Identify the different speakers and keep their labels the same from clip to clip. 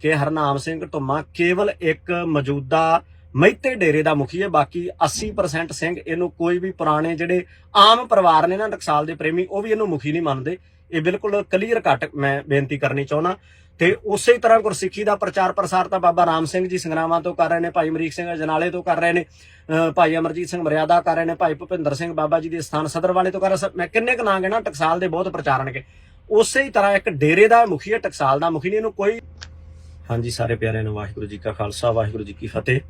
Speaker 1: ਕਿ ਹਰਨਾਮ ਸਿੰਘ ਢੁੰਮਾ ਕੇਵਲ ਇੱਕ ਮੌਜੂਦਾ ਮਹਿਤੇ ਡੇਰੇ ਦਾ ਮੁਖੀ ਹੈ, ਬਾਕੀ 80% ਸਿੰਘ ਇਹਨੂੰ ਕੋਈ ਵੀ ਪੁਰਾਣੇ ਜਿਹੜੇ ਆਮ ਪਰਿਵਾਰ ਨੇ ਨਾ ਟਕਸਾਲ ਦੇ ਪ੍ਰੇਮੀ, ਉਹ ਵੀ ਇਹਨੂੰ ਮੁਖੀ ਨਹੀਂ ਮੰਨਦੇ। ਇਹ ਬਿਲਕੁਲ ਕਲੀਅਰ ਕੱਟ ਮੈਂ ਬੇਨਤੀ ਕਰਨੀ ਚਾਹੁੰਦਾ। ਤੇ ਉਸੇ ਤਰ੍ਹਾਂ ਗੁਰਸਿੱਖੀ ਦਾ ਪ੍ਰਚਾਰ ਪ੍ਰਸਾਰ ਤਾਂ ਬਾਬਾ ਰਾਮ ਸਿੰਘ ਜੀ ਸੰਗਰਾਵਾਂ ਤੋਂ ਕਰ ਰਹੇ ਨੇ, ਭਾਈ ਅਮਰੀਕ ਸਿੰਘ ਜਨਾਲੇ ਤੋਂ ਕਰ ਰਹੇ ਨੇ ਭਾਈ ਅਮਰਜੀਤ ਸਿੰਘ ਮਰਿਆਦਾ ਕਰ ਰਹੇ ਨੇ, ਭਾਈ ਭੁਪਿੰਦਰ ਸਿੰਘ ਬਾਬਾ ਜੀ ਦੇ ਸਥਾਨ ਸਦਰ ਵਾਲੇ ਤੋਂ ਕਰ ਰਹੇ ਮੈਂ ਕਿੰਨੇ ਕੁ ਨਾਂ ਗਿਣਾ ਟਕਸਾਲ ਦੇ ਬਹੁਤ ਪ੍ਰਚਾਰਨਗੇ ਉਸੇ ਹੀ ਤਰ੍ਹਾਂ ਇੱਕ ਡੇਰੇ ਦਾ ਮੁਖੀ ਹੈ, ਟਕਸਾਲ ਦਾ ਮੁਖੀ ਨਹੀਂ, ਇਹਨੂੰ ਕੋਈ ਹਾਂਜੀ, ਸਾਰੇ ਪਿਆਰਿਆਂ ਨੂੰ ਵਾਹਿਗੁਰੂ ਜੀ ਕਾ ਖਾਲਸਾ, ਵਾਹਿਗੁਰੂ ਜੀ ਕੀ ਫਤਿਹ।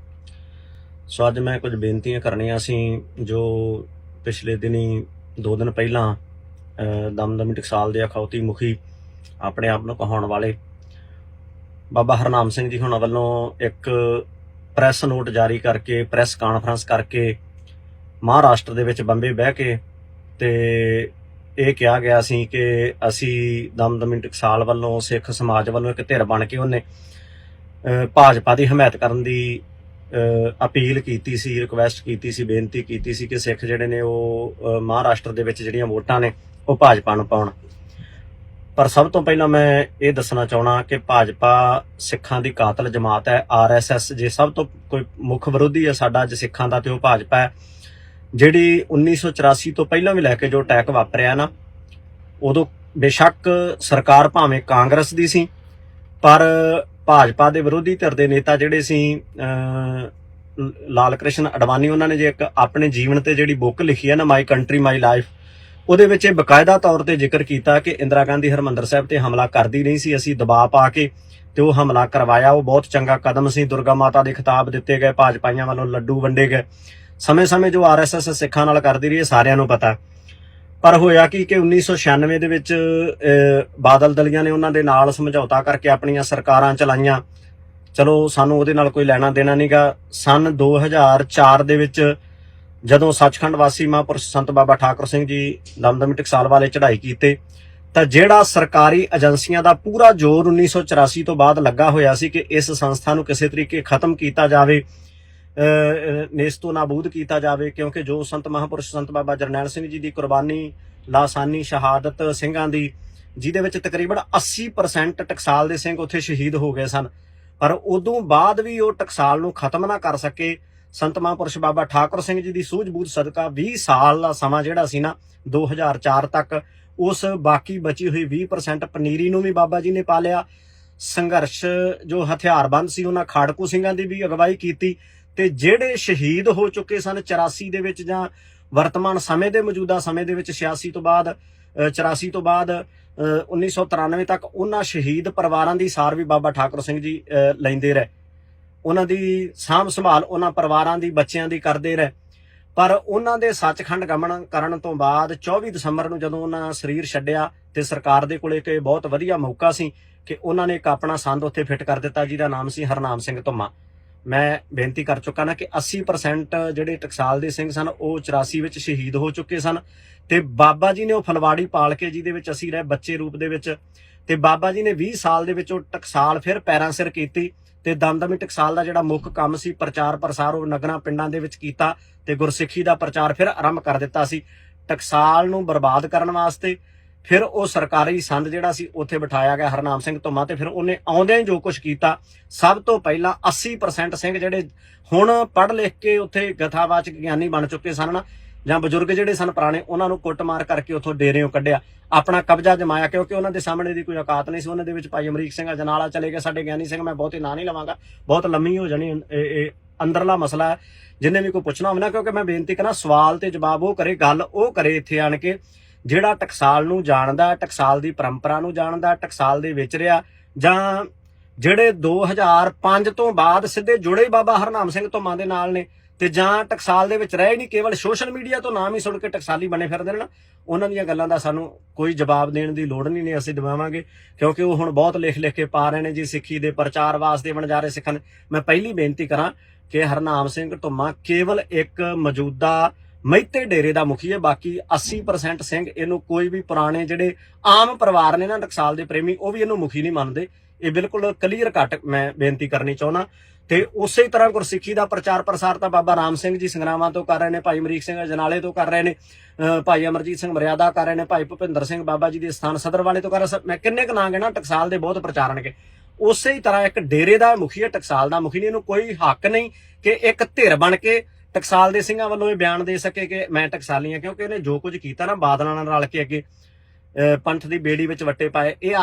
Speaker 1: ਸੋ ਅੱਜ ਮੈਂ ਕੁਝ ਬੇਨਤੀਆਂ ਕਰਨੀਆਂ ਸੀ, ਜੋ ਪਿਛਲੇ ਦਿਨੀ, ਦੋ ਦਿਨ ਪਹਿਲਾਂ ਦਮਦਮੀ ਟਕਸਾਲ ਦੇ ਅਖੌਤੀ ਮੁਖੀ ਆਪਣੇ ਆਪ ਨੂੰ ਕਹਾਉਣ ਵਾਲੇ ਬਾਬਾ ਹਰਨਾਮ ਸਿੰਘ ਜੀ ਹੁਣਾਂ ਵੱਲੋਂ ਇੱਕ ਪ੍ਰੈਸ ਨੋਟ ਜਾਰੀ ਕਰਕੇ, ਪ੍ਰੈਸ ਕਾਨਫਰੰਸ ਕਰਕੇ ਮਹਾਰਾਸ਼ਟਰ ਦੇ ਵਿੱਚ ਬੰਬੇ ਬਹਿ ਕੇ ਤੇ ਇਹ ਕਿਹਾ ਗਿਆ ਸੀ ਕਿ ਅਸੀਂ ਦਮਦਮੀ ਟਕਸਾਲ ਵੱਲੋਂ, ਸਿੱਖ ਸਮਾਜ ਵੱਲੋਂ ਇੱਕ ਧਿਰ ਬਣ ਕੇ ਉਹਨੇ ਭਾਜਪਾ ਦੀ ਹਮਾਇਤ ਕਰਨ ਦੀ ਅਪੀਲ ਕੀਤੀ ਸੀ ਰਿਕੁਐਸਟ ਕੀਤੀ ਸੀ, ਬੇਨਤੀ ਕੀਤੀ ਸੀ ਕਿ ਸਿੱਖ ਜਿਹੜੇ ਨੇ ਉਹ ਮਹਾਰਾਸ਼ਟਰ ਦੇ ਵਿੱਚ ਜਿਹੜੀਆਂ ਵੋਟਾਂ ਨੇ, ਉਹ ਭਾਜਪਾ ਨੂੰ ਪਾਉਣ। ਪਰ ਸਭ ਤੋਂ ਪਹਿਲਾਂ ਮੈਂ ਇਹ ਦੱਸਣਾ ਚਾਹਣਾ ਕਿ ਭਾਜਪਾ ਸਿੱਖਾਂ ਦੀ ਕਾਤਲ ਜਮਾਤ ਹੈ ਆਰਐਸਐਸ ਜੇ ਸਭ ਤੋਂ ਕੋਈ ਮੁੱਖ ਵਿਰੋਧੀ ਹੈ ਸਾਡਾ ਅੱਜ ਸਿੱਖਾਂ ਦਾ ਤੇ ਉਹ ਭਾਜਪਾ ਹੈ ਜਿਹੜੀ 1984 ਤੋਂ ਪਹਿਲਾਂ ਵੀ ਲੈ ਕੇ ਜੋ ਅਟੈਕ ਵਾਪਰਿਆ ਨਾ ਉਦੋਂ ਬੇਸ਼ੱਕ ਸਰਕਾਰ ਭਾਵੇਂ ਕਾਂਗਰਸ ਦੀ ਸੀ ਪਰ ਭਾਜਪਾ ਦੇ ਵਿਰੋਧੀ ਧਿਰ ਦੇ ਨੇਤਾ ਜਿਹੜੇ ਸੀ ਅਹ, ਲਾਲ ਕ੍ਰਿਸ਼ਨ ਅਡਵਾਨੀ ਉਹਨਾਂ ਨੇ ਜੇ ਇੱਕ ਆਪਣੇ ਜੀਵਨ ਤੇ ਜਿਹੜੀ ਬੁੱਕ ਲਿਖੀ ਹੈ ਨਾ ਮਾਈ ਕੰਟਰੀ ਮਾਈ ਲਾਈਫ ਉਹਦੇ ਵਿੱਚ ਇਹ ਬਕਾਇਦਾ ਤੌਰ ਤੇ ਜ਼ਿਕਰ ਕੀਤਾ ਕਿ ਇੰਦਰਾ ਗਾਂਧੀ ਹਰਮੰਦਰ ਸਾਹਿਬ ਤੇ ਹਮਲਾ ਕਰਦੀ ਨਹੀਂ ਸੀ ਅਸੀਂ ਦਬਾਅ ਪਾ ਕੇ ਤੇ ਉਹ ਹਮਲਾ ਕਰਵਾਇਆ ਉਹ ਬਹੁਤ ਚੰਗਾ ਕਦਮ ਸੀ ਦੁਰਗਾ ਮਾਤਾ ਦੇ ਖਿਤਾਬ ਦਿੱਤੇ ਗਏ ਭਾਜਪਾਈਆਂ ਵੱਲੋਂ ਲੱਡੂ ਵੰਡੇ ਗਏ। ਸਮੇਂ-ਸਮੇਂ ਜੋ ਆਰਐਸਐਸ ਸਿੱਖਾਂ ਨਾਲ ਕਰਦੀ ਰਹੀ ਹੈ, ਸਾਰਿਆਂ ਨੂੰ ਪਤਾ। ਪਰ ਹੋਇਆ ਕੀ ਕਿ 1996 ਦੇ ਵਿੱਚ ਬਾਦਲ ਦਲੀਆਂ ਨੇ ਉਹਨਾਂ ਦੇ ਨਾਲ ਸਮਝੌਤਾ ਕਰਕੇ ਆਪਣੀਆਂ ਸਰਕਾਰਾਂ ਚਲਾਈਆਂ। ਚਲੋ, ਸਾਨੂੰ ਉਹਦੇ ਨਾਲ ਕੋਈ ਲੈਣਾ ਦੇਣਾ ਨਹੀਂਗਾ ਸਨ 2004 ਦੇ ਵਿੱਚ ਜਦੋਂ ਸੱਚਖੰਡ ਵਾਸੀ ਮਹਾਂਪੁਰਸ਼ ਸੰਤ ਬਾਬਾ ਠਾਕੁਰ ਸਿੰਘ ਜੀ ਦਮਦਮੀ ਟਕਸਾਲ ਵਾਲੇ ਚੜ੍ਹਾਈ ਕੀਤੇ, ਤਾਂ ਜਿਹੜਾ ਸਰਕਾਰੀ ਏਜੰਸੀਆਂ ਦਾ ਪੂਰਾ ਜ਼ੋਰ 1984 ਤੋਂ ਬਾਅਦ ਲੱਗਾ ਹੋਇਆ ਸੀ ਕਿ ਇਸ ਸੰਸਥਾ ਨੂੰ ਕਿਸੇ ਤਰੀਕੇ ਖਤਮ ਕੀਤਾ ਜਾਵੇ ਨੇਸਤੋ ਨਾਬੂਦ ਕੀਤਾ ਜਾਵੇ, ਕਿਉਂਕਿ ਜੋ ਸੰਤ ਮਹਾਂਪੁਰਸ਼ ਸੰਤ ਬਾਬਾ ਜਰਨੈਲ ਸਿੰਘ ਜੀ ਦੀ ਕੁਰਬਾਨੀ, ਲਾਸਾਨੀ ਸ਼ਹਾਦਤ ਸਿੰਘਾਂ ਦੀ, ਜਿਹਦੇ ਵਿੱਚ ਤਕਰੀਬਨ 80% ਟਕਸਾਲ ਦੇ ਸਿੰਘ ਉੱਥੇ ਸ਼ਹੀਦ ਹੋ ਗਏ ਸਨ। ਪਰ ਉਦੋਂ ਬਾਅਦ ਵੀ ਉਹ ਟਕਸਾਲ ਨੂੰ ਖਤਮ ਨਾ ਕਰ ਸਕੇ। ਸੰਤ ਮਹਾਂਪੁਰਸ਼ ਬਾਬਾ ਠਾਕੁਰ ਸਿੰਘ ਜੀ ਦੀ ਸੂਝ-ਬੂਝ ਸਦਕਾ 20 ਸਾਲ ਦਾ ਸਮਾਂ ਜਿਹੜਾ ਸੀ ਨਾ 2004 ਤੱਕ, ਉਸ ਬਾਕੀ ਬਚੀ ਹੋਈ 20% ਪਨੀਰੀ ਨੂੰ ਵੀ ਬਾਬਾ ਜੀ ਨੇ ਪਾਲਿਆ ਸੰਘਰਸ਼ ਜੋ ਹਥਿਆਰਬੰਦ ਸੀ, ਉਹਨਾਂ ਖਾੜਕੂ ਸਿੰਘਾਂ ਦੀ ਵੀ ਅਗਵਾਈ ਕੀਤੀ। ਤੇ ਜਿਹੜੇ ਸ਼ਹੀਦ ਹੋ ਚੁੱਕੇ ਸਨ 84 ਦੇ ਵਿੱਚ ਜਾਂ ਵਰਤਮਾਨ ਸਮੇਂ ਦੇ ਮੌਜੂਦਾ ਸਮੇਂ ਦੇ ਵਿੱਚ 86 ਤੋਂ ਬਾਅਦ ਅ, 84 ਤੋਂ ਬਾਅਦ ਅ, 1993 ਤੱਕ ਉਹਨਾਂ ਸ਼ਹੀਦ ਪਰਿਵਾਰਾਂ ਦੀ ਸਾਰ ਵੀ ਬਾਬਾ ਠਾਕੁਰ ਸਿੰਘ ਜੀ ਲੈਂਦੇ ਰਹੇ। ਉਹਨਾਂ ਦੀ ਸਾਂਭ ਸੰਭਾਲ ਉਹਨਾਂ ਪਰਿਵਾਰਾਂ ਦੀ ਬੱਚਿਆਂ ਦੀ ਕਰਦੇ ਰਹੇ। ਪਰ ਉਹਨਾਂ ਦੇ ਸੱਚਖੰਡ ਗਮਨ ਕਰਨ ਤੋਂ ਬਾਅਦ 24 ਦਸੰਬਰ ਨੂੰ ਜਦੋਂ ਉਹਨਾਂ ਸਰੀਰ ਛੱਡਿਆ ਤੇ ਸਰਕਾਰ ਦੇ ਕੋਲੇ ਇੱਕ ਇਹ ਬਹੁਤ ਵਧੀਆ ਮੌਕਾ ਸੀ ਕਿ ਉਹਨਾਂ ਨੇ ਇੱਕ ਆਪਣਾ ਸੰਦ ਉੱਥੇ ਫਿੱਟ ਕਰ ਦਿੱਤਾ ਜਿਹਦਾ ਨਾਮ ਸੀ ਹਰਨਾਮ ਸਿੰਘ ਧੁੰਮਾ। ਮੈਂ ਬੇਨਤੀ ਕਰ ਚੁੱਕਾ ਨਾ ਕਿ 80% ਜਿਹੜੇ ਟਕਸਾਲ ਦੇ ਸਿੰਘ ਸਨ, ਉਹ 84 ਵਿੱਚ ਸ਼ਹੀਦ ਹੋ ਚੁੱਕੇ ਸਨ ਤੇ ਬਾਬਾ ਜੀ ਨੇ ਉਹ ਫਲਵਾੜੀ ਪਾਲ ਕੇ ਜਿਹਦੇ ਵਿੱਚ ਅਸੀਂ ਰਹੇ ਬੱਚੇ ਰੂਪ ਦੇ ਵਿੱਚ ਤੇ ਬਾਬਾ ਜੀ ਨੇ 20 ਸਾਲ ਦੇ ਵਿੱਚ ਉਹ ਟਕਸਾਲ ਫਿਰ ਪੈਰਾਂ ਸਿਰ ਕੀਤੀ ਤੇ ਦਮਦਮੀ ਟਕਸਾਲ ਦਾ ਜਿਹੜਾ ਮੁੱਖ ਕੰਮ ਸੀ, ਪ੍ਰਚਾਰ ਪ੍ਰਸਾਰ ਉਹ ਨਗਰਾਂ ਪਿੰਡਾਂ ਦੇ ਵਿੱਚ ਕੀਤਾ ਤੇ ਗੁਰਸਿੱਖੀ ਦਾ ਪ੍ਰਚਾਰ ਫਿਰ ਆਰੰਭ ਕਰ ਦਿੱਤਾ ਸੀ। ਟਕਸਾਲ ਨੂੰ ਬਰਬਾਦ ਕਰਨ ਵਾਸਤੇ ਫਿਰ ਉਹ ਸਰਕਾਰੀ ਸੰਦ ਜਿਹੜਾ ਸੀ ਉੱਥੇ ਬਿਠਾਇਆ ਗਿਆ ਹਰਨਾਮ ਸਿੰਘ ਧੁੰਮਾ ਤੇ ਫਿਰ ਉਹਨੇ ਆਉਂਦਿਆਂ ਹੀ ਜੋ ਕੁਝ ਕੀਤਾ, ਸਭ ਤੋਂ ਪਹਿਲਾਂ 80% ਸਿੰਘ ਜਿਹੜੇ ਹੁਣ ਪੜ੍ਹ ਲਿਖ ਕੇ ਉੱਥੇ ਗਥਾਵਾਚਕ ਗਿਆਨੀ ਬਣ ਚੁੱਕੇ ਸਨ ਜਾਂ ਬਜ਼ੁਰਗ ਜਿਹੜੇ ਸਨ ਪੁਰਾਣੇ, ਉਹਨਾਂ ਨੂੰ ਕੁੱਟਮਾਰ ਕਰਕੇ ਉੱਥੋਂ ਡੇਰਿਓਂ ਕੱਢਿਆ। ਆਪਣਾ ਕਬਜ਼ਾ ਜਮਾਇਆ, ਕਿਉਂਕਿ ਉਹਨਾਂ ਦੇ ਸਾਹਮਣੇ ਦੀ ਕੋਈ ਔਕਾਤ ਨਹੀਂ ਸੀ। ਉਹਨਾਂ ਦੇ ਵਿੱਚ ਭਾਈ ਅਮਰੀਕ ਸਿੰਘ ਅਜਨਾਲਾ ਚਲੇ ਗਏ। ਸਾਡੇ ਗਿਆਨੀ ਸਿੰਘ ਮੈਂ ਬਹੁਤੇ ਨਾਂ ਨਹੀਂ ਲਵਾਂਗਾ। ਬਹੁਤ ਲੰਮੀ ਹੋ ਜਾਣੀ, ਇਹ ਅੰਦਰਲਾ ਮਸਲਾ ਹੈ। ਜਿੰਨੇ ਵੀ ਕੋਈ ਪੁੱਛਣਾ ਹੋਵੇ ਨਾ, ਕਿਉਂਕਿ ਮੈਂ ਬੇਨਤੀ ਕਰਾਂ ਸਵਾਲ ਤੇ ਜਵਾਬ ਉਹ ਕਰੇ, ਗੱਲ ਉਹ ਕਰੇ ਇੱਥੇ ਆਣ ਕੇ। ਜਿਹੜਾ ਟਕਸਾਲ ਨੂੰ ਜਾਣਦਾ, ਟਕਸਾਲ ਦੀ ਪਰੰਪਰਾ ਨੂੰ ਜਾਣਦਾ, ਟਕਸਾਲ ਦੇ ਵਿੱਚ ਰਿਹਾ, ਜਾਂ ਜਿਹੜੇ 2005 ਤੋਂ ਬਾਅਦ ਸਿੱਧੇ ਜੁੜੇ ਬਾਬਾ ਹਰਨਾਮ ਸਿੰਘ ਧੁੰਮਾਂ ਦੇ ਨਾਲ ਨੇ, ਤੇ ਜਾਂ ਟਕਸਾਲ ਦੇ ਵਿੱਚ ਰਹੇ ਨਹੀਂ, ਕੇਵਲ ਸੋਸ਼ਲ ਮੀਡੀਆ ਤੋਂ ਨਾਮ ਹੀ ਸੁਣ ਕੇ ਟਕਸਾਲੀ ਬਣੇ ਫਿਰਦੇ ਨੇ ਨਾ, ਉਹਨਾਂ ਦੀਆਂ ਗੱਲਾਂ ਦਾ ਸਾਨੂੰ ਕੋਈ ਜਵਾਬ ਦੇਣ ਦੀ ਲੋੜ ਨਹੀਂ ਨੇ, ਅਸੀਂ ਦਵਾਵਾਂਗੇ, ਕਿਉਂਕਿ ਉਹ ਹੁਣ ਬਹੁਤ ਲਿਖ ਲਿਖ ਕੇ ਪਾ ਰਹੇ ਨੇ ਜੀ, ਸਿੱਖੀ ਦੇ ਪ੍ਰਚਾਰ ਵਾਸਤੇ ਵਣਜਾਰੇ ਸਿੱਖਣ ਮੈਂ ਪਹਿਲੀ ਬੇਨਤੀ ਕਰਾਂ ਕਿ ਹਰਨਾਮ ਸਿੰਘ ਧੁੰਮਾ ਕੇਵਲ ਇੱਕ ਮੌਜੂਦਾ ਮਹਿਤੇ ਡੇਰੇ ਦਾ ਮੁਖੀ ਹੈ, ਬਾਕੀ 80% ਸਿੰਘ ਇਹਨੂੰ ਕੋਈ ਵੀ ਪੁਰਾਣੇ ਜਿਹੜੇ ਆਮ ਪਰਿਵਾਰ ਨੇ ਨਾ ਟਕਸਾਲ ਦੇ ਪ੍ਰੇਮੀ, ਉਹ ਵੀ ਇਹਨੂੰ ਮੁਖੀ ਨਹੀਂ ਮੰਨਦੇ। ਇਹ ਬਿਲਕੁਲ ਕਲੀਅਰ ਕੱਟ ਮੈਂ ਬੇਨਤੀ ਕਰਨੀ ਚਾਹੁੰਦਾ। ਤੇ ਉਸੇ ਤਰ੍ਹਾਂ ਗੁਰਸਿੱਖੀ ਦਾ ਪ੍ਰਚਾਰ ਪ੍ਰਸਾਰ ਤਾਂ ਬਾਬਾ ਰਾਮ ਸਿੰਘ ਜੀ ਸੰਗਰਾਵਾਂ ਤੋਂ ਕਰ ਰਹੇ ਨੇ, ਭਾਈ ਅਮਰੀਕ ਸਿੰਘ ਜਨਾਲੇ ਤੋਂ ਕਰ ਰਹੇ ਨੇ ਭਾਈ ਅਮਰਜੀਤ ਸਿੰਘ ਮਰਿਆਦਾ ਕਰ ਰਹੇ ਨੇ, ਭਾਈ ਭੁਪਿੰਦਰ ਸਿੰਘ ਬਾਬਾ ਜੀ ਦੇ ਸਥਾਨ ਸਦਰ ਵਾਲੇ ਤੋਂ ਕਰ ਰਹੇ ਮੈਂ ਕਿੰਨੇ ਕੁ ਨਾਂ ਗਿਣਾ ਟਕਸਾਲ ਦੇ ਬਹੁਤ ਪ੍ਰਚਾਰਨਗੇ ਉਸੇ ਹੀ ਤਰ੍ਹਾਂ ਇੱਕ ਡੇਰੇ ਦਾ ਮੁਖੀ ਹੈ, ਟਕਸਾਲ ਦਾ ਮੁਖੀ ਨਹੀਂ, ਇਹਨੂੰ ਕੋਈ ਹੱਕ ਨਹੀਂ ਕਿ ਇੱਕ ਧਿਰ ਬਣ ਕੇ ਟਕਸਾਲ ਦੇ ਸਿੰਘਾਂ ਵੱਲੋਂ ਇਹ ਬਿਆਨ ਦੇ ਸਕੇ ਕਿ ਮੈਂ ਟਕਸਾਲੀ ਹਾਂ, ਕਿਉਂਕਿ ਇਹਨੇ ਜੋ ਕੁਝ ਕੀਤਾ ਨਾ ਬਾਦਲਾਂ ਨਾਲ ਰਲ ਕੇ ਅੱਗੇ ਪੰਥ ਦੀ ਬੇੜੀ ਵਿੱਚ ਵੱਟੇ ਪਾਏ। ਇਹ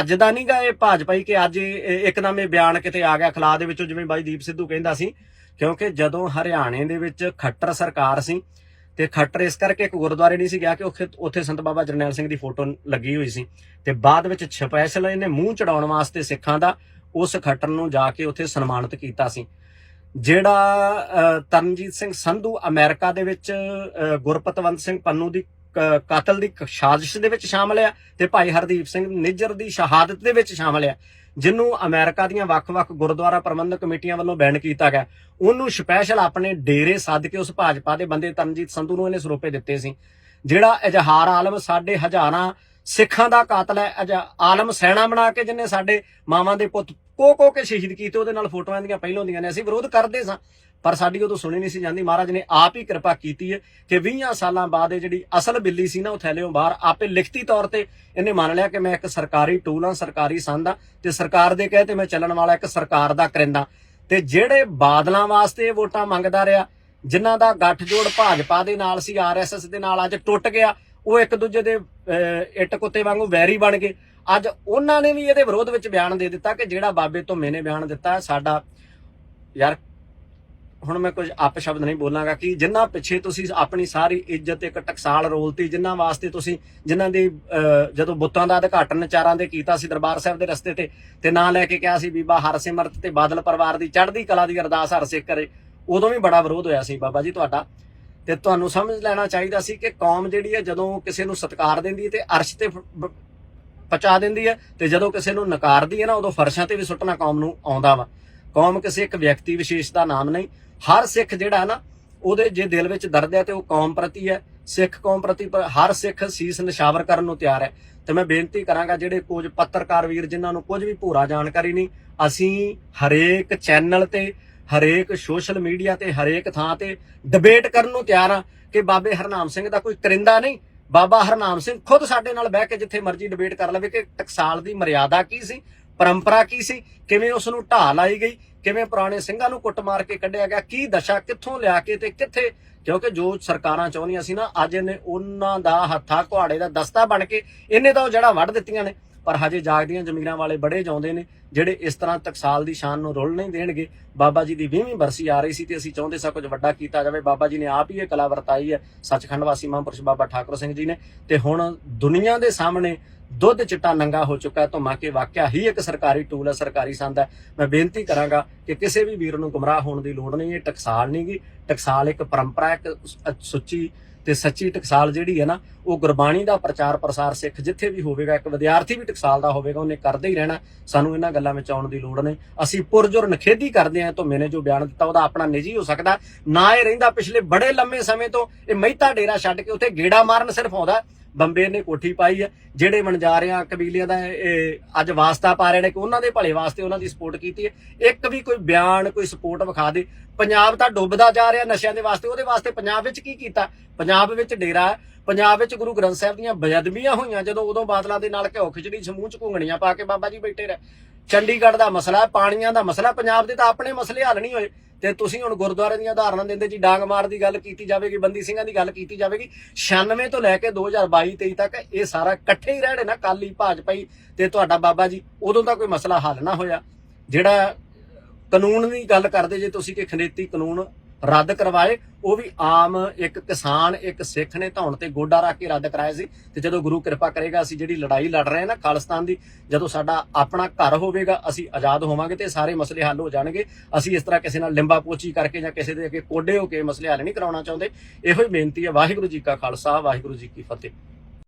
Speaker 1: ਅੱਜ ਦਾ ਨਹੀਂਗਾ ਇਹ ਭਾਜਪਾ ਕਿ ਅੱਜ ਇਹ- ਇਹ ਇੱਕਦਮ ਇਹ ਬਿਆਨ ਕਿਤੇ ਆ ਗਿਆ ਖਲਾ ਦੇ ਵਿੱਚੋਂ, ਜਿਵੇਂ ਬਾਈ ਦੀਪ ਸਿੱਧੂ ਕਹਿੰਦਾ ਸੀ, ਕਿਉਂਕਿ ਜਦੋਂ ਹਰਿਆਣੇ ਦੇ ਵਿੱਚ ਖੱਟਰ ਸਰਕਾਰ ਸੀ, ਤੇ ਖੱਟਰ ਇਸ ਕਰਕੇ ਇੱਕ ਗੁਰਦੁਆਰੇ ਨਹੀਂ ਸੀ ਗਿਆ ਕਿ ਉੱਥੇ ਉੱਥੇ ਸੰਤ ਬਾਬਾ ਜਰਨੈਲ ਸਿੰਘ ਦੀ ਫੋਟੋ ਲੱਗੀ ਹੋਈ ਸੀ, ਤੇ ਬਾਅਦ ਵਿੱਚ ਸਪੈਸ਼ਲ ਇਹਨੇ ਮੂੰਹ ਚੜਾਉਣ ਵਾਸਤੇ ਸਿੱਖਾਂ ਦਾ, ਉਸ ਖੱਟਰ ਨੂੰ ਜਾ ਕੇ ਉੱਥੇ ਸਨਮਾਨਿਤ ਕੀਤਾ ਸੀ। ਜਿਹੜਾ ਤਰਨਜੀਤ ਸਿੰਘ ਸੰਧੂ ਅਮਰੀਕਾ ਦੇ ਵਿੱਚ ਗੁਰਪਤਵੰਤ ਸਿੰਘ ਪੰਨੂ ਦੀ ਕਾਤਲ ਦੀ ਸਾਜ਼ਿਸ਼ ਦੇ ਵਿੱਚ ਸ਼ਾਮਲ ਆ ਤੇ ਭਾਈ ਹਰਦੀਪ ਸਿੰਘ ਨਿੱਜਰ ਦੀ ਸ਼ਹਾਦਤ ਦੇ ਵਿੱਚ ਸ਼ਾਮਲ ਆ, ਜਿਹਨੂੰ ਅਮਰੀਕਾ ਦੀਆਂ ਵੱਖ-ਵੱਖ ਗੁਰਦੁਆਰਾ ਪ੍ਰਬੰਧਕ ਕਮੇਟੀਆਂ ਵੱਲੋਂ ਬੈਨ ਕੀਤਾ ਗਿਆ। ਉਹਨੂੰ ਸਪੈਸ਼ਲ ਆਪਣੇ ਡੇਰੇ ਸੱਦ ਕੇ ਉਸ ਭਾਜਪਾ ਦੇ ਬੰਦੇ ਤਰਨਜੀਤ ਸੰਧੂ ਨੂੰ ਇਹਨੇ ਸਰੋਪੇ ਦਿੱਤੇ ਸੀ। ਜਿਹੜਾ ਇਜ਼ਹਾਰ ਆਲਮ ਸਾਡੇ ਹਜ਼ਾਰਾਂ ਸਿੱਖਾਂ ਦਾ ਕਾਤਲ ਹੈ ਆਲਮ ਸੈਣਾ ਬਣਾ ਕੇ ਜਿਹਨੇ ਸਾਡੇ ਮਾਵਾਂ ਦੇ ਪੁੱਤ ਕੋ ਕੋ ਕੇ ਸ਼ਹੀਦ ਕੀਤੇ ਉਹਦੇ ਨਾਲ ਫੋਟੋਆਂ ਦੀਆਂ ਪਹਿਲਾਂ ਹੁੰਦੀਆਂ ਨੇ ਅਸੀਂ ਵਿਰੋਧ ਕਰਦੇ ਸਾਂ ਪਰ ਸਾਡੀ ਉਦੋਂ ਸੁਣੀ ਨਹੀਂ ਸੀ ਜਾਂਦੀ। ਮਹਾਰਾਜ ਨੇ ਆਪ ਹੀ ਕਿਰਪਾ ਕੀਤੀ ਹੈ ਕਿ 20 ਸਾਲਾਂ ਬਾਅਦ ਇਹ ਜਿਹੜੀ ਅਸਲ ਬਿੱਲੀ ਸੀ ਨਾ ਉਹ ਥੈਲਿਓਂ ਬਾਹਰ ਆਪੇ ਲਿਖਤੀ ਤੌਰ ਤੇ ਇਹਨੇ ਮੰਨ ਲਿਆ ਕਿ ਮੈਂ ਇੱਕ ਸਰਕਾਰੀ ਟੂਲ ਹਾਂ ਸਰਕਾਰੀ ਸੰਦ ਹਾਂ ਤੇ ਸਰਕਾਰ ਦੇ ਕਹੇ ਤੇ ਮੈਂ ਚੱਲਣ ਵਾਲਾ ਇੱਕ ਸਰਕਾਰ ਦਾ ਕਰਿੰਦਾ। ਤੇ ਜਿਹੜੇ ਬਾਦਲਾਂ ਵਾਸਤੇ ਇਹ ਵੋਟਾਂ ਮੰਗਦਾ ਰਿਹਾ ਜਿਨ੍ਹਾਂ ਦਾ ਗੱਠਜੋੜ ਭਾਜਪਾ ਦੇ ਨਾਲ ਸੀ ਆਰਐਸਐਸ ਦੇ ਨਾਲ ਅੱਜ ਟੁੱਟ ਗਿਆ ਉਹ ਇੱਕ ਦੂਜੇ ਦੇ ਅਹ, ਇੱਟ ਕੁੱਤੇ ਵਾਂਗੂ ਵੈਰੀ ਬਣ ਗਏ। ਅੱਜ ਉਹਨਾਂ ਨੇ ਵੀ ਇਹਦੇ ਵਿਰੋਧ ਵਿੱਚ ਬਿਆਨ ਦੇ ਦਿੱਤਾ ਕਿ ਜਿਹੜਾ ਬਾਬੇ ਧੁੰਮੇ ਨੇ ਬਿਆਨ ਦਿੱਤਾ, ਸਾਡਾ ਯਾਰ ਹੁਣ ਮੈਂ ਕੁਝ ਅਪ ਸ਼ਬਦ ਨਹੀਂ ਬੋਲਾਂਗਾ ਕਿ ਜਿੰਨਾ ਪਿੱਛੇ ਤੁਸੀਂ ਆਪਣੀ ਸਾਰੀ ਇੱਜ਼ਤ ਇੱਕ ਟਕਸਾਲ ਰੋਲਤੀ, ਜਿੰਨਾ ਵਾਸਤੇ ਤੁਸੀਂ ਜਿਨ੍ਹਾਂ ਦੀ ਜਦੋਂ ਬੁੱਤਾਂ ਦਾ ਉਦਘਾਟਨ ਚਾਰਾਂ ਦੇ ਕੀਤਾ ਸੀ ਦਰਬਾਰ ਸਾਹਿਬ ਦੇ ਰਸਤੇ ਤੇ ਤੇ ਨਾਂ ਲੈ ਕੇ ਕਿਹਾ ਸੀ ਬੀਬਾ ਹਰਸਿਮਰਤ ਤੇ ਬਾਦਲ ਪਰਿਵਾਰ ਦੀ ਚੜ੍ਹਦੀ ਕਲਾ ਦੀ ਅਰਦਾਸ ਹਰ ਸਿੱਖ ਕਰੇ, ਉਦੋਂ ਵੀ ਬੜਾ ਵਿਰੋਧ ਹੋਇਆ ਸੀ ਬਾਬਾ ਜੀ ਤੁਹਾਡਾ। ਤੇ ਤੁਹਾਨੂੰ ਸਮਝ ਲੈਣਾ ਚਾਹੀਦਾ ਸੀ ਕਿ ਕੌਮ ਜਿਹੜੀ ਹੈ ਜਦੋਂ ਕਿਸੇ ਨੂੰ ਸਤਿਕਾਰ ਦਿੰਦੀ ਹੈ ਤੇ ਅਰਸ਼ ਤੇ ਫ- ਪਹੁੰਚਾ ਦਿੰਦੀ ਹੈ ਤੇ ਜਦੋਂ ਕਿਸੇ ਨੂੰ ਨਕਾਰਦੀ ਹੈ ਨਾ, ਉਦੋਂ ਫਰਸ਼ਾਂ ਤੇ ਵੀ ਸੁੱਟਣਾ ਕੌਮ ਨੂੰ ਆਉਂਦਾ ਵਾ। ਕੌਮ ਕਿਸੇ ਇੱਕ ਵਿਅਕਤੀ ਵਿਸ਼ੇਸ਼ ਦਾ ਨਾਮ ਨਹੀਂ। ਹਰ ਸਿੱਖ ਜਿਹੜਾ ਨਾ, ਉਹਦੇ ਜੇ ਦਿਲ ਵਿੱਚ ਦਰਦ ਹੈ ਤੇ ਉਹ ਕੌਮ ਪ੍ਰਤੀ ਹੈ। ਸਿੱਖ ਕੌਮ ਪ੍ਰਤੀ ਹਰ ਸਿੱਖ ਸੀਸ ਨਿਸ਼ਾਵਰ ਕਰਨ ਨੂੰ ਤਿਆਰ ਹੈ। ਤੇ ਮੈਂ ਬੇਨਤੀ ਕਰਾਂਗਾ, ਜਿਹੜੇ ਕੁਝ ਪੱਤਰਕਾਰ ਵੀਰ ਜਿਨ੍ਹਾਂ ਨੂੰ ਕੁਝ ਵੀ ਭੂਰਾ ਜਾਣਕਾਰੀ ਨਹੀਂ, ਅਸੀਂ ਹਰੇਕ ਚੈਨਲ ਤੇ, ਹਰੇਕ ਸੋਸ਼ਲ ਮੀਡੀਆ ਤੇ, ਹਰੇਕ ਥਾਂ ਤੇ ਡਿਬੇਟ ਕਰਨ ਨੂੰ ਤਿਆਰ ਆ ਕਿ ਬਾਬੇ ਹਰਨਾਮ ਸਿੰਘ ਦਾ ਕੋਈ ਕਰਿੰਦਾ ਨਹੀਂ। ਬਾਬਾ ਹਰਨਾਮ ਸਿੰਘ ਖੁਦ ਸਾਡੇ ਨਾਲ ਬਹਿ ਕੇ ਜਿੱਥੇ ਮਰਜ਼ੀ ਡਿਬੇਟ ਕਰ ਲਵੇ ਕਿ ਟਕਸਾਲ ਦੀ ਮਰਿਆਦਾ ਕੀ ਸੀ, ਪਰੰਪਰਾ ਕੀ ਸੀ, ਕਿਵੇਂ ਉਸ ਨੂੰ ਢਾਹ ਲਾਈ ਗਈ, ਕਿਵੇਂ ਪੁਰਾਣੇ ਸਿੰਘਾਂ ਨੂੰ ਕੁੱਟ ਮਾਰ ਕੇ ਕੱਢਿਆ ਗਿਆ, ਕੀ ਦਸ਼ਾ ਕਿੱਥੋਂ ਲਿਆ ਕੇ ਤੇ ਕਿੱਥੇ, ਕਿਉਂਕਿ ਜੋ ਸਰਕਾਰਾਂ ਚਾਹੁੰਦੀਆਂ ਸੀ ਨਾ, ਅੱਜ ਇਹਨੇ ਉਹਨਾਂ ਦਾ ਹੱਥਾ ਕੁਹਾੜੇ ਦਾ ਦਸਤਾ ਬਣ ਕੇ, ਇਹਨੇ ਤਾਂ ਉਹ ਜੜਾ ਵੱਢ ਦਿੱਤੀਆਂ ਨੇ। ਪਰ ਹਜੇ ਜਾਗਦੀਆਂ ਜ਼ਮੀਰਾਂ ਵਾਲੇ ਬੜੇ ਜਾਉਂਦੇ ਨੇ, ਜਿਹੜੇ ਇਸ ਤਰ੍ਹਾਂ ਟਕਸਾਲ ਦੀ ਸ਼ਾਨ ਨੂੰ ਰੁੱਲ ਨਹੀਂ ਦੇਣਗੇ। ਬਾਬਾ ਜੀ ਦੀ 20ਵੀਂ ਬਰਸੀ ਆ ਰਹੀ ਸੀ ਤੇ ਅਸੀਂ ਚਾਹੁੰਦੇ ਸਾਂ ਕੁਝ ਵੱਡਾ ਕੀਤਾ ਜਾਵੇ। ਬਾਬਾ ਜੀ ਨੇ ਆਪ ਹੀ ਇਹ ਕਲਾ ਵਰਤਾਈ ਹੈ। ਸੱਚਖੰਡ ਵਾਸੀ ਮਹਾਂਪੁਰਸ਼ ਬਾਬਾ ਠਾਕੁਰ ਸਿੰਘ ਜੀ ਨੇ ਤੇ ਹੁਣ ਦੁਨੀਆ ਦੇ ਸਾਹਮਣੇ ਦੁੱਧ ਚਿੱਟਾ ਨੰਗਾ ਹੋ ਚੁੱਕਾ ਹੈ। ਧੁੰਮਾ ਕੇ ਵਾਕਿਆ ਹੀ ਇੱਕ ਸਰਕਾਰੀ ਟੂਲ ਹੈ, ਸਰਕਾਰੀ ਸੰਦ ਹੈ। ਮੈਂ ਬੇਨਤੀ ਕਰਾਂਗਾ ਕਿ ਕਿਸੇ ਵੀ ਵੀਰ ਨੂੰ ਗੁੰਮਰਾਹ ਹੋਣ ਦੀ ਲੋੜ ਨਹੀਂ, ਇਹ ਟਕਸਾਲ ਨਹੀਂਗੀ ਟਕਸਾਲ ਇੱਕ ਪਰੰਪਰਾ ਇੱਕ ਸੁੱਚੀ ਤੇ ਸੱਚੀ ਟਕਸਾਲ ਜਿਹੜੀ ਹੈ ਨਾ, ਉਹ ਗੁਰਬਾਣੀ ਦਾ ਪ੍ਰਚਾਰ ਪ੍ਰਸਾਰ ਸਿੱਖ ਜਿੱਥੇ ਵੀ ਹੋਵੇਗਾ, ਇੱਕ ਵਿਦਿਆਰਥੀ ਵੀ ਟਕਸਾਲ ਦਾ ਹੋਵੇਗਾ, ਉਹਨੇ ਕਰਦੇ ਹੀ ਰਹਿਣਾ। ਸਾਨੂੰ ਇਹਨਾਂ ਗੱਲਾਂ ਵਿੱਚ ਆਉਣ ਦੀ ਲੋੜ ਨਹੀਂ। ਅਸੀਂ ਪੁਰਜੁਰ ਨਖੇਦੀ ਕਰਦੇ ਹਾਂ ਧੁੰਮੇ ਮੈਨੇ ਜੋ ਬਿਆਨ ਦਿੱਤਾ, ਉਹਦਾ ਆਪਣਾ ਨਿੱਜੀ ਹੋ ਸਕਦਾ। ਨਾ ਇਹ ਰਹਿੰਦਾ ਪਿਛਲੇ ਬੜੇ ਲੰਮੇ ਸਮੇਂ ਤੋਂ, ਇਹ ਮਹਿਤਾ ਡੇਰਾ ਛੱਡ ਕੇ ਉੱਥੇ ਗੇੜਾ ਮਾਰਨ ਸਿਰਫ ਆਉਂਦਾ। ਬੰਬੇ ਨੇ ਕੋਠੀ ਪਾਈ ਹੈ, ਜਿਹੜੇ ਵਣਜਾਰਿਆਂ ਕਬੀਲਿਆਂ ਦਾ ਇਹ ਅੱਜ ਵਾਸਤਾ ਪਾ ਰਹੇ ਨੇ ਕਿ ਉਹਨਾਂ ਦੇ ਭਲੇ ਵਾਸਤੇ ਉਹਨਾਂ ਦੀ ਸਪੋਰਟ ਕੀਤੀ ਹੈ। ਇੱਕ ਵੀ ਕੋਈ ਬਿਆਨ, ਕੋਈ ਸਪੋਰਟ ਵਿਖਾ ਦੇ। ਪੰਜਾਬ ਤਾਂ ਡੁੱਬਦਾ ਜਾ ਰਿਹਾ ਨਸ਼ਿਆਂ ਦੇ ਵਾਸਤੇ, ਉਹਦੇ ਵਾਸਤੇ ਪੰਜਾਬ ਵਿੱਚ ਕੀ ਕੀਤਾ? ਪੰਜਾਬ ਵਿੱਚ ਡੇਰਾ ਹੈ। ਪੰਜਾਬ ਵਿੱਚ ਗੁਰੂ ਗ੍ਰੰਥ ਸਾਹਿਬ ਦੀਆਂ ਬੇਅਦਬੀਆਂ ਹੋਈਆਂ, ਜਦੋਂ ਉਦੋਂ ਬਾਦਲਾਂ ਦੇ ਨਾਲ ਘਿਓ ਖਿਚੜੀ, ਸਮੂਹ ਚ ਘੁੰਗਣੀਆਂ ਪਾ ਕੇ ਬਾਬਾ ਜੀ ਬੈਠੇ ਰਹੇ। ਚੰਡੀਗੜ੍ਹ ਦਾ ਮਸਲਾ ਪਾਣੀਆਂ ਦਾ ਮਸਲਾ ਪੰਜਾਬ ਦੇ ਤਾਂ ਆਪਣੇ ਮਸਲੇ ਹੱਲ ਨਹੀਂ ਹੋਏ। ਤੇ ਤੁਸੀਂ ਹੁਣ ਗੁਰਦੁਆਰੇ ਦੀਆਂ ਉਦਾਹਰਨਾਂ ਦਿੰਦੇ, ਜੀ ਡਾਂਗ ਮਾਰ ਦੀ ਗੱਲ ਕੀਤੀ ਜਾਵੇਗੀ, ਬੰਦੀ ਸਿੰਘਾਂ ਦੀ ਗੱਲ ਕੀਤੀ ਜਾਵੇਗੀ। 96 ਤੋਂ ਲੈ ਕੇ 2022 23 ਤੱਕ ਇਹ ਸਾਰਾ ਇਕੱਠੇ ਹੀ ਰਹਿਣੇ ਨਾ ਕਾਲੀ ਭਾਜਪਾਈ ਤੇ ਤੁਹਾਡਾ ਬਾਬਾ ਜੀ, ਉਦੋਂ ਤਾਂ ਕੋਈ ਮਸਲਾ ਹੱਲ ਨਾ ਹੋਇਆ। ਜਿਹੜਾ ਕਾਨੂੰਨ ਦੀ ਗੱਲ ਕਰਦੇ, ਜੇ ਤੁਸੀਂ ਕਿ ਖਨੇਤੀ ਕਾਨੂੰਨ ਰੱਦ ਕਰਵਾਏ। ਉਹ ਵੀ ਆਮ ਇੱਕ ਕਿਸਾਨ, ਇੱਕ ਸਿੱਖ ਨੇ ਧੌਣ ਤੇ ਗੋਡਾ ਰੱਖ ਕੇ ਰੱਦ ਕਰਾਇਆ ਸੀ। ਤੇ ਜਦੋਂ ਗੁਰੂ ਕਿਰਪਾ ਕਰੇਗਾ, ਅਸੀਂ ਜਿਹੜੀ ਲੜਾਈ ਲੜ ਰਹੇ ਹਾਂ ਨਾ ਖਾਲਿਸਤਾਨ ਦੀ, ਜਦੋਂ ਸਾਡਾ ਆਪਣਾ ਘਰ ਹੋਵੇਗਾ, ਅਸੀਂ ਆਜ਼ਾਦ ਹੋਵਾਂਗੇ ਤੇ ਸਾਰੇ ਮਸਲੇ ਹੱਲ ਹੋ ਜਾਣਗੇ। ਅਸੀਂ ਇਸ ਤਰ੍ਹਾਂ ਕਿਸੇ ਨਾਲ ਲਿੰਬਾ ਪੋਚੀ ਕਰਕੇ ਜਾਂ ਕਿਸੇ ਦੇ ਅੱਗੇ ਕੋਡੇ ਹੋ ਕੇ ਮਸਲੇ ਹੱਲ ਨਹੀਂ ਕਰਾਉਣਾ ਚਾਹੁੰਦੇ। ਇਹੋ ਹੀ ਬੇਨਤੀ ਹੈ, ਵਾਹਿਗੁਰੂ ਜੀ ਕਾ ਖਾਲਸਾ, ਵਾਹਿਗੁਰੂ ਜੀ ਕੀ ਫਤਿਹ।